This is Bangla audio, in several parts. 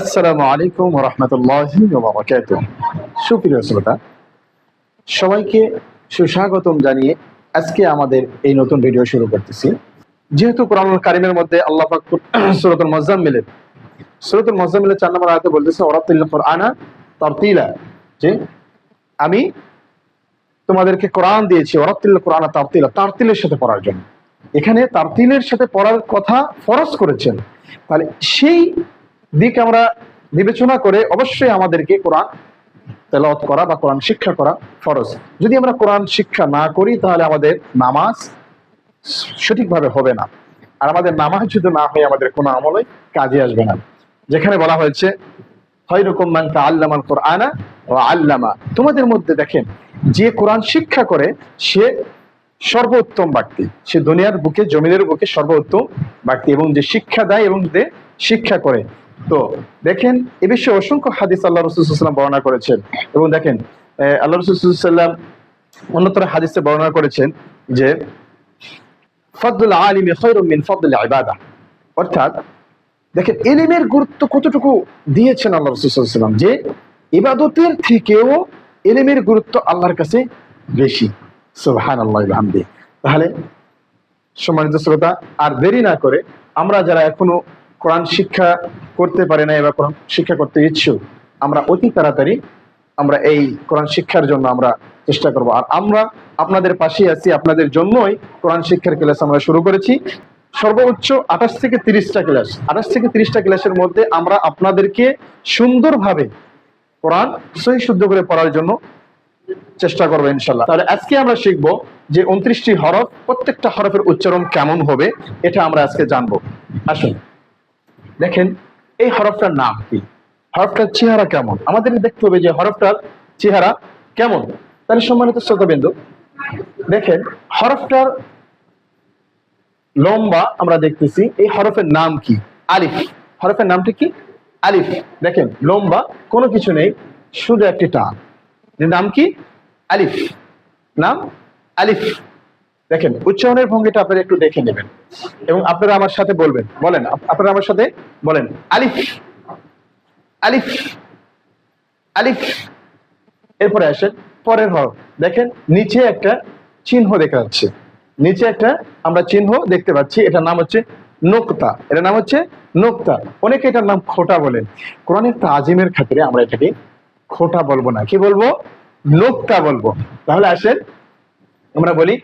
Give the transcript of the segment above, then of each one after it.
আসসালামু আলাইকুম রহমতুল্লাহি সুপ্রিয় শ্রোতা, সবাইকে সুস্বাগতম জানিয়ে আজকে আমাদের এই নতুন ভিডিও শুরু করতেছি। যেহেতু কোরআনুল কারিমের মধ্যে আল্লাহ পাক সুরতুল মজাম্মিলের সুরতুল মজাম্মিলের চার নম্বর আয়াতে বলতেছে ওরাতুল কোরআনা তারতিলা, যে আমি তোমাদেরকে কোরআন দিয়েছি ওরাতুল কোরআনা তারতিলা, তারতিলের সাথে পড়ার জন্য। এখানে তারতিলের সাথে পড়ার কথা ফরজ করেছেন। তাহলে সেই দিক আমরা বিবেচনা করে অবশ্যই আমাদেরকে কোরআন তেলাওয়াত করা বা কোরআন শিক্ষা করা ফরজ। যদি আমরা কোরআন শিক্ষা না করি, তাহলে আমাদের নামাজ সঠিকভাবে হবে না। আর আমাদের নামাজ যদি না হয়, আমাদের কোনো আমলে কাজে আসবে না। যেখানে বলা হয়েছে আল্লামাল কোরআনা ও আল্লামা। তোমাদের মধ্যে দেখেন, যে কোরআন শিক্ষা করে, সে সর্বোত্তম ব্যক্তি। সে দুনিয়ার বুকে, জমিনের বুকে সর্বোত্তম ব্যক্তি এবং যে শিক্ষা দেয় এবং যে শিক্ষা করে। তো দেখেন, এ বিষয়ে অসংখ্য হাদিস আল্লাহ রসুলাম বর্ণনা করেছেন। এবং দেখেন আল্লাহ রসুলাম অন্যতর হাদিসে বর্ণনা করেছেন যে ফদুল আলিমে মিন ফদুল ইবাদা। অর্থাৎ, দেখেন, এলিমের গুরুত্ব কতটুকু দিয়েছেন আল্লাহ রসুলাম যে, ইবাদতের থেকেও এলিমের গুরুত্ব আল্লাহর কাছে বেশি। সুবহান আল্লাহ তাহলে, সম্মানিত শ্রোতা, আর দেরি না করে, আমরা যারা এখনও কোরআন শিক্ষা করতে পারি না বা কোরআন শিক্ষা করতে ইচ্ছুক, আমরা অতি তাড়াতাড়ি আমরা এই কোরআন শিক্ষার জন্য আমরা চেষ্টা করব। আর আমরা আপনাদের পাশে আছি, আপনাদের জন্যই কোরআন শিক্ষার ক্লাস আমরা শুরু করেছি। সর্বোচ্চ আঠাশ থেকে তিরিশটা ক্লাস, আঠাশ থেকে তিরিশটা ক্লাসের মধ্যে আমরা আপনাদেরকে সুন্দরভাবে কোরআন সহি শুদ্ধ করে পড়ার জন্য চেষ্টা করব ইনশাল্লাহ তাহলে আজকে আমরা শিখব যে উনত্রিশটি হরফ, প্রত্যেকটা হরফের উচ্চারণ কেমন হবে, এটা আমরা আজকে জানব। আসুন। দেখেন, এই হরফটার নাম কি? হরফটার চেহারা কেমন? আমাদের দেখতে হবে যে হরফটার চেহারা কেমন? তাহলে সম্মানিত শ্রোতাবিন্দু, দেখেন, হরফটার লম্বা আমরা দেখতেছি, এই হরফের নাম কি? আলিফ। হরফের নামটি কি? আলিফ। দেখেন, লম্বা, কোনো কিছু নেই, শুধু একটি টান। নাম কি? আলিফ। নাম আলিফ। দেখেন, উচ্চারণের ভঙ্গিটা আপনারা একটু দেখে নেবেন এবং আপনারা আমার সাথে বলবেন। বলেন আপনারা আমার সাথে বলেন, আলিফ আলিফ আলিফ। এরপরে আসেন, পরের হরফ। দেখেন, নিচে একটা চিহ্ন দেখা যাচ্ছে। নিচে একটা আমরা চিহ্ন দেখতে পাচ্ছি, এটার নাম হচ্ছে নোক্তা। এটার নাম হচ্ছে নোক্তা। অনেকে এটার নাম খোটা বলেন। কোরআনের তাজিমের ক্ষেত্রে আমরা এটাকে খোটা বলব না। কি বলব? নোক্তা বলব। তাহলে আসেন, আমরা বলি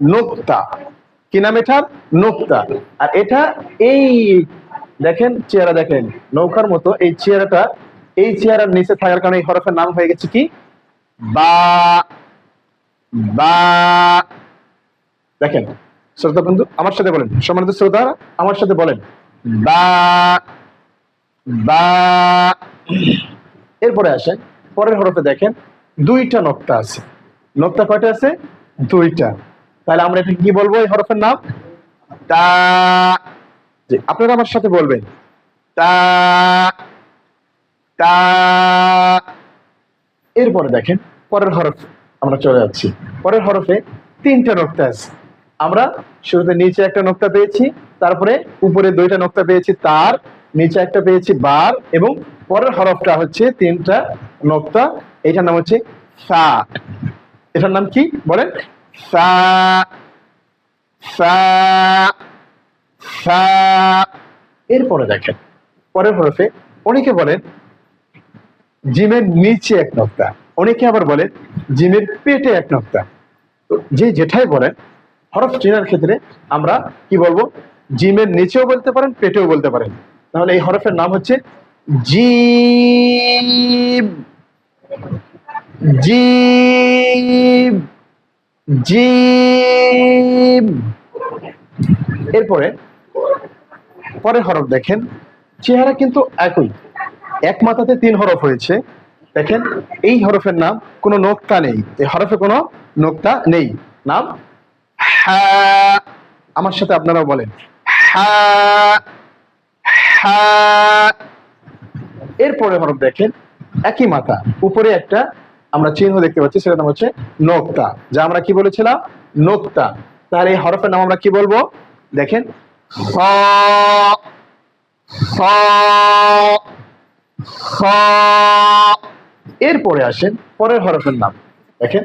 নোক্তা। কি নাম এটার? নোক্তা। আর এটা এই, দেখেন, চেহারা দেখেন, নৌকার মতো। এই চেহারাটা, এই চেহারার নিচে থাকার কারণে এই হরফের নাম হয়ে গেছে কি? বা বা। দেখেন, শ্রোতা বন্ধু, আমার সাথে বলেন। সম্মানিত শ্রোতা, আমার সাথে বলেন। বা বা। এরপরে আসেন, পরের হরফে দেখেন, দুইটা নক্তা আছে। নক্তা কয়টা আছে? দুইটা। তাহলে আমরা এটা কি বলব এই হরফের নাম? তা আপনারা আমার সাথে বলবেন। তা এরপরে দেখেন, পরের হরফ আমরা চলে যাচ্ছি। পরের হরফে তিনটা নোক্তা আছে। আমরা শুরুতে নিচে একটা নোক্তা পেয়েছি, তারপরে উপরে দুইটা নোক্তা পেয়েছি, তার, নিচে একটা পেয়েছি, বার, এবং পরের হরফটা হচ্ছে তিনটা নোক্তা। এটার নাম হচ্ছে সা এটার নাম কি? বলেন। সা সা সা। এরপরে দেখেন, পরের হরফে অনেকে বলেন জিমের নিচে এক নক্তা, অনেকে আবার বলেন জিমের পেটে এক নক্তা। তো যে যেটাই বলেন, হরফ চেনার ক্ষেত্রে আমরা কি বলব? জিমের নিচেও বলতে পারেন, পেটেও বলতে পারেন। তাহলে এই হরফের নাম হচ্ছে জিম। জিম। জিম এরপরে, পরের হরফ দেখেন। চেহারা কিন্তু একই। এক মাথাতে তিন হরফ হয়েছে। দেখেন, এই হরফের নাম কোনো নোক্তা নেই। এই হরফে কোনো নোক্তা নেই। নাম আমার সাথে আপনারাও বলেন। এরপরে হরফ দেখেন, একই মাথা। উপরে একটা আমরা চিহ্ন দেখতে পাচ্ছি, সেটার নাম হচ্ছে নোক্তা, যা আমরা কি বলেছিলাম? নোক্তা। তাহলে এই হরফের নাম আমরা কি বলব? দেখেন এরপরে আসেন পরের হরফের নাম। দেখেন,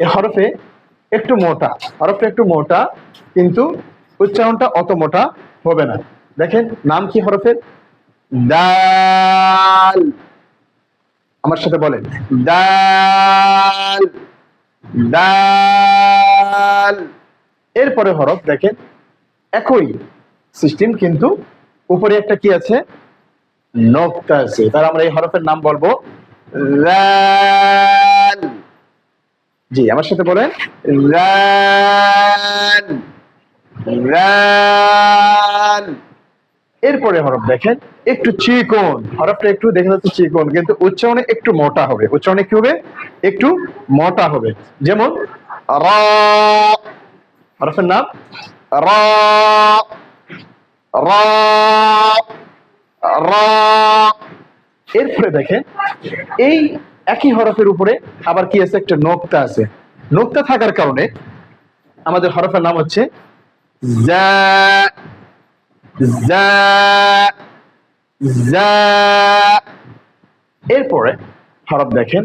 এ হরফে একটু মোটা হরফটা একটু মোটা, কিন্তু উচ্চারণটা অত মোটা হবে না। দেখেন, নাম কি হরফের? দাল। আমার সাথে বলেন। দাল দাল। এরপরে হরফ দেখেন, একই সিস্টেম কিন্তু উপরে একটা কি আছে? নক্তা আছে। তার আমরা এই হরফের নাম বলব জি, আমার সাথে বলেন লাল লাল এরপরে হরফ দেখেন একটু চিকন, হরফটা একটু দেখা যাচ্ছে চিকন, কিন্তু উচ্চারণে একটু মোটা হবে। উচ্চারণে কি হবে? একটু মোটা হবে। যেমন হরফের নাম এরপরে দেখেন এই একই হরফের উপরে আবার কি আছে? একটা নোক্তা আছে। নোক্তা থাকার কারণে আমাদের হরফের নাম হচ্ছে এরপরে হরফ দেখেন,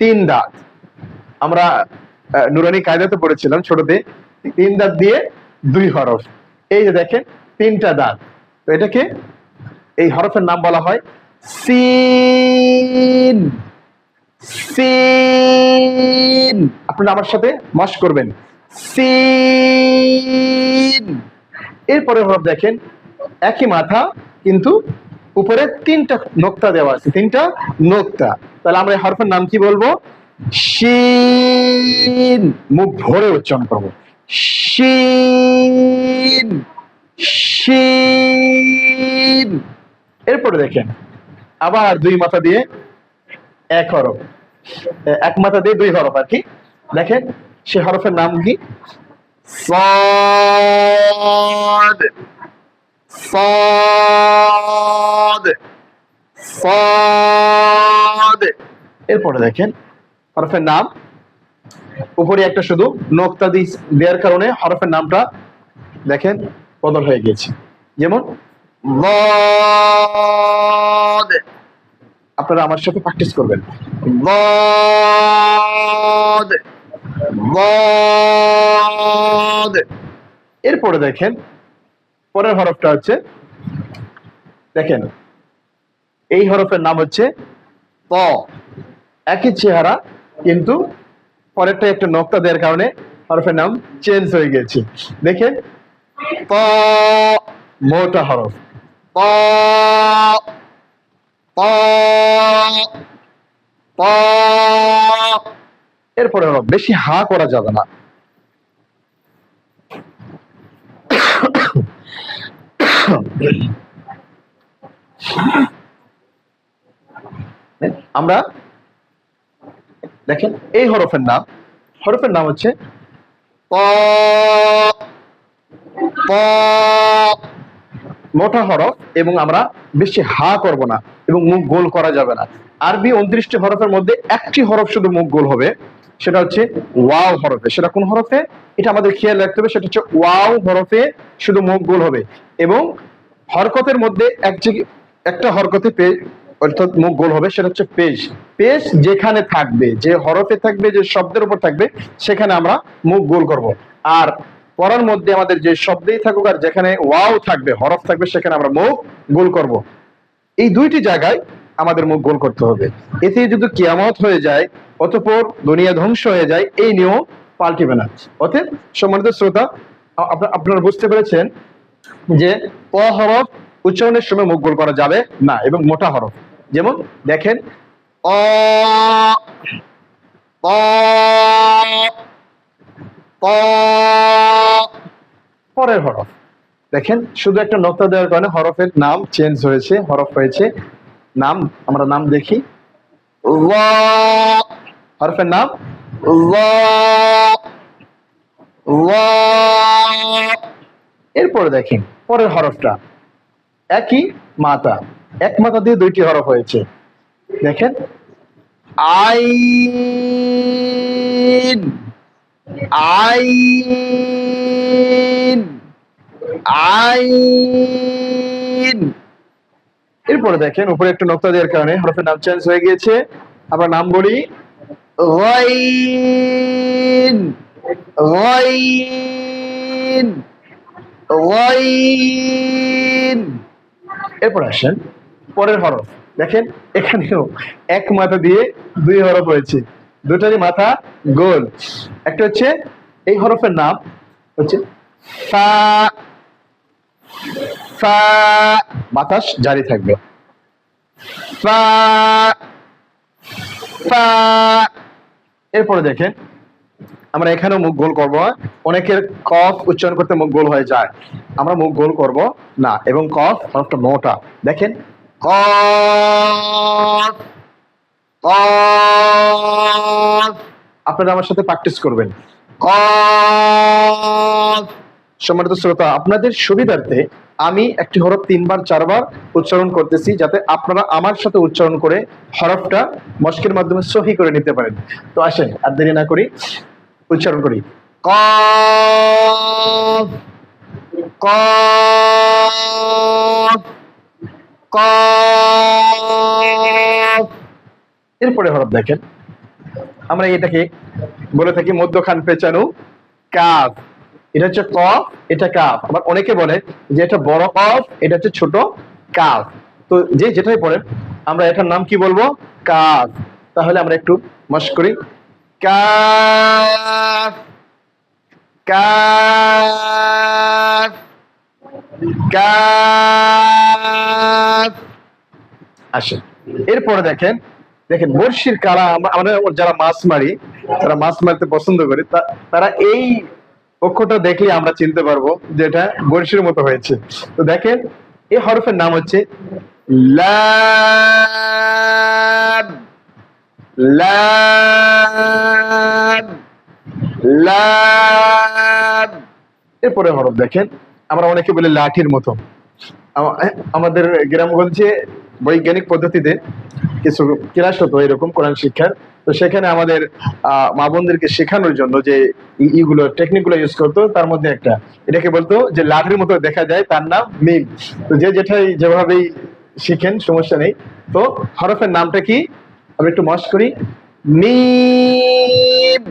তিন দাঁত। আমরা নুরানি কায়দাতে পড়েছিলাম ছোটতে, তিন দাঁত দিয়ে দুই হরফ। এই যে দেখেন, তিনটা দাঁত। তো এটাকে এই হরফের নাম বলা হয় সিন। সিন। আপনারা আমার সাথে মাস করবেন। সিন। এরপরে হরফ দেখেন, একই মাথা, কিন্তু উপরে তিনটা নোক্তা দেওয়া আছে, তিনটা নোক্তা। তাহলে আমরা এই হরফের নাম কি বলব? শিন। মুখ ভরে উচ্চারণ করব। শিন। শিন। এরপরে দেখেন, আবার দুই মাথা দিয়ে এক হরফ। এক মাথা দিয়ে দুই হরফ আর কি। দেখেন, সে হরফের নাম কি? صاد صاد صاد এরপরে দেখেন হরফের নাম উপরে একটা শুধু নোক্তা দি- দেওয়ার কারণে হরফের নামটা দেখেন বদল হয়ে গেছে যেমন ضاد আপনারা আমার সাথে প্র্যাকটিস করবেন এরপরে দেখেন, পরের হরফটা হচ্ছে, দেখেন, এই হরফের নাম হচ্ছে ত। একই চেহারা, কিন্তু পরেরটা একটা নকটা দেওয়ার কারণে হরফের নাম চেঞ্জ হয়ে গেছে। দেখেন, ত, মোটা হরফ। ত এরপরে বেশি হা করা যাবে না। আমরা দেখেন, এই হরফের নাম হরফের নাম হচ্ছে ত ত মোটা হরফ এবং আমরা বেশি হা করব না এবং মুখ গোল করা যাবে না। আরবি উনত্রিশটি হরফের মধ্যে একটি হরফ শুধু মুখ গোল হবে, সেটা হচ্ছে ওয়াও হরফে। সেটা কোন হরফে? এটা আমাদের খেয়াল রাখতে হবে, সেটা হচ্ছে ওয়াও হরফে শুধু মুখ গোল হবে এবং হরকতের মধ্যে এক একটা হরকতে অর্থাৎ মুখ গোল হবে, সেটা হচ্ছে পেশ। পেশ যেখানে থাকবে, যে হরফে থাকবে, যে শব্দের উপর থাকবে, সেখানে আমরা মুখ গোল করব। আর পড়ার মধ্যে আমাদের যে শব্দেই থাকুক আর যেখানে ওয়াও থাকবে, হরফ থাকবে, সেখানে আমরা মুখ গোল করব। এই দুইটি জায়গায় আমাদের মুখ গোল করতে হবে। এতে যদি কিয়ামত হয়ে যায়, অতপর দুনিয়া ধ্বংস হয়ে যায়, এই নিয়ম পাল্টিবে না। অতএব সম্মানিত শ্রোতা আপনারা বুঝতে পেরেছেন যে ক হরফ উচ্চারণের সময় মুখ গোল করা যাবে না এবং মোটা হরফ। যেমন দেখেন, অ পরের হরফ। দেখেন, শুধু একটা নক্তা দেওয়ার কারণে হরফের নাম চেঞ্জ হয়েছে, হরফ হয়েছে। নাম, আমরা নাম দেখি। হরফের নাম? এরপরে দেখেন, পরের হরফটা। একই মাতা। এক মাথা দিয়ে দুইটি হরফ হয়েছে। দেখেন। আইন। আইন আইন। এরপরে দেখেন, উপরে একটু নোক্তা দেওয়ার কারণে হরফের নাম চেঞ্জ হয়ে গিয়েছে। আমরা নাম বলি এরপর আসেন, পরের হরফ। দেখেন, এখানেও এক মাথা দিয়ে দুই হরফ হয়েছে দুটারই মাথা গোল। একটা হচ্ছে এই হরফের নাম, হচ্ছে বাতাস জারি থাকবে। এরপরে দেখেন, আমরা এখানেও মুখ গোল করব। অনেকের কফ উচ্চারণ করতে মুখ গোল হয়ে যায়। আমরা মুখ গোল করব না, এবং কফ হরফটা মোটা। দেখেন কফ। আপনারা আমার সাথে প্র্যাকটিস করবেন। সম্মানিত শ্রোতা আপনাদের সুবিধার্থে আমি একটি হরফ তিনবার চারবার উচ্চারণ করতেছি যাতে আপনারা আমার সাথে উচ্চারণ করে হরফটা মস্কের মাধ্যমে সহি করে নিতে পারেন। তো আসেন আর দেরি না করি উচ্চারণ করি। কফ। কফ। কফ। এরপরে হরফ দেখেন। আমরা এটাকে বলে থাকি মধ্যখান পেঁচানো কাফ। এটা হচ্ছে কফ, এটা কাফ। আবার অনেকে বলে যে এটা বড় কফ, এটা হচ্ছে ছোট কাফ। তো যে যেটাই পড়ে, আমরা এটার নাম কি বলব? কাফ। তাহলে আমরা একটু মাস করি। Cough cough cough. আসেন। এরপরে দেখেন দেখেন বর্ষির কারা আমরা যারা মাছ মারি যারা মাছ মারতে পছন্দ করি তারা এই অক্ষরটা দেখলে আমরা চিনতে পারব যে এটা বর্ষির মতো হয়েছে। তো দেখেন এই হরফের নাম হচ্ছে এরপরে হরফ দেখেন, আমরা অনেকে বলি লাঠির মতো। আমা- আমাদের গ্রামগঞ্জে বৈজ্ঞানিক পদ্ধতিতে কিছু ক্লাস হতো এরকম কোরআন শিক্ষার। তো সেখানে আমাদের আহ, মা বোনদেরকে শেখানোর জন্য যে ইগুলো টেকনিকগুলো ইউজ করতো তার মধ্যে একটা এটাকে বলতো যে লাঠির মতো দেখা যায় তার নাম মিম। তো যে যেটাই যেভাবেই শিখেন সমস্যা নেই। তো হরফের নামটা কি? আমি একটু মশ করি। মিম।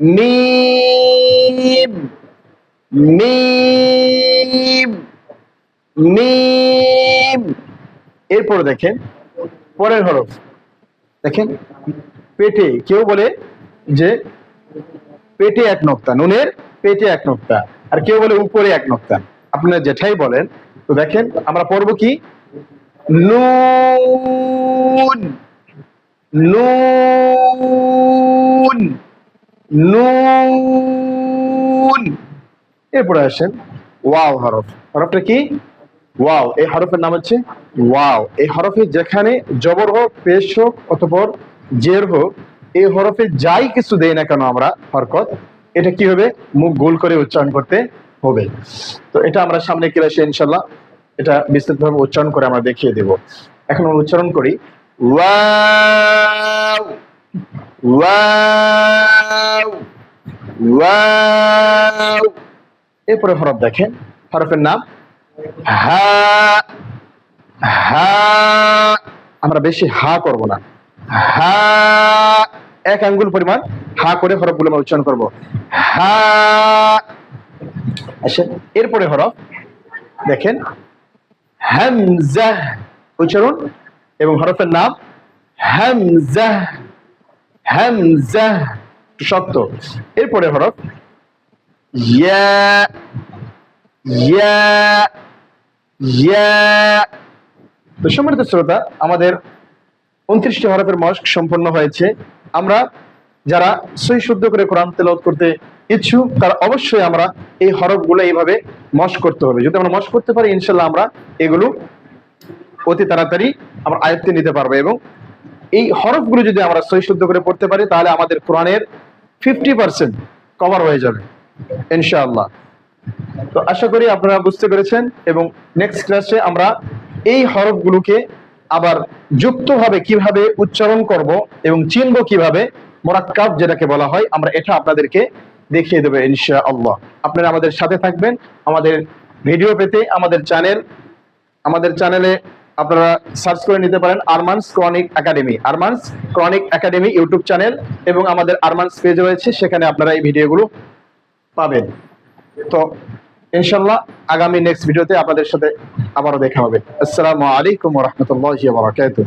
মিম। মিম। মিম। এরপর দেখেন পরের হরফ। দেখেন পেটে কেউ বলে যে পেটে এক নোক্তা নুনের পেটে এক নোক্তা আর কেউ বলে উপরে এক নোক্তা। আপনারা যেটাই বলেন তো দেখেন আমরা পড়ব কি? নুন নুন নুন। এরপরে আসেন ওয়াও হরফ। হরফটা কি? ওয়াও, এই হরফের নাম হচ্ছে ওয়াও। এই হরফে যেখানে জবর হোক, পেশ হোক, অতপর জের হোক, এই হরফে যাই কিছু দেই না কেন আমরা হরকত, এটা কি হবে? মুখ গোল করে উচ্চারণ করতে হবে। তো এটা আমরা সামনে ক্লাসে ইনশাল্লাহ এটা বিস্তৃতভাবে উচ্চারণ করে আমরা দেখিয়ে দেব। এখন উচ্চারণ করি ওয়াও ওয়াও ওয়াও। এরপরে হরফ দেখেন। হরফের নাম হা হা আমরা বেশি হা করব না। হা এক আঙ্গুল পরিমাণ হা করে হরফগুলো আমরা উচ্চারণ করব। হা আচ্ছা এরপরে হরফ দেখেন উচ্চারণ এবং হরফের নাম একটু শক্ত এরপরে হরফ ইয়া ইয়া সম্মানিত শ্রোতা, আমাদের উনত্রিশটি মস্ক সম্পন্ন হয়েছে। আমরা যারা শুদ্ধ করে কোরআন তেলাওয়াত করতে তারা অবশ্যই আমরা এই হরফগুলো এইভাবে মস্ক করতে হবে। যদি আমরা করতে পারি ইনশাল্লাহ আমরা এগুলো অতি তাড়াতাড়ি আমরা আয়ত্তে নিতে পারব এবং এই হরফগুলো যদি আমরা সই শুদ্ধ করে পড়তে পারি, তাহলে আমাদের কোরআনের ফিফটি পার্সেন্ট কভার হয়ে যাবে, ইনশাআল্লাহ। তো আশা করি আপনারা বুঝতে পেরেছেন এবং নেক্সট ক্লাসে আমরা এই হরফগুলোকে আবার যুক্তভাবে কীভাবে উচ্চারণ করব এবং চিনব কীভাবে, মোরাক্কাব যেটাকে বলা হয়, আমরা এটা আপনাদেরকে দেখিয়ে দেবো ইনশাআল্লাহ। আপনারা আমাদের সাথে থাকবেন, আমাদের ভিডিও পেতে আমাদের চ্যানেল আমাদের চ্যানেলে আপনারা সার্চ করে নিতে পারেন Arman's chronic academy Arman's chronic academy YouTube channel এবং আমাদের আরমান্স পেজ রয়েছে, সেখানে আপনারা এই ভিডিওগুলো পাবেন। তো ইনশাল্লাহ আগামী নেক্সট ভিডিওতে আপনাদের সাথে আবারও দেখা হবে। আসসালামু আলাইকুম রহমতুল্লাহ বারাকাতুহ।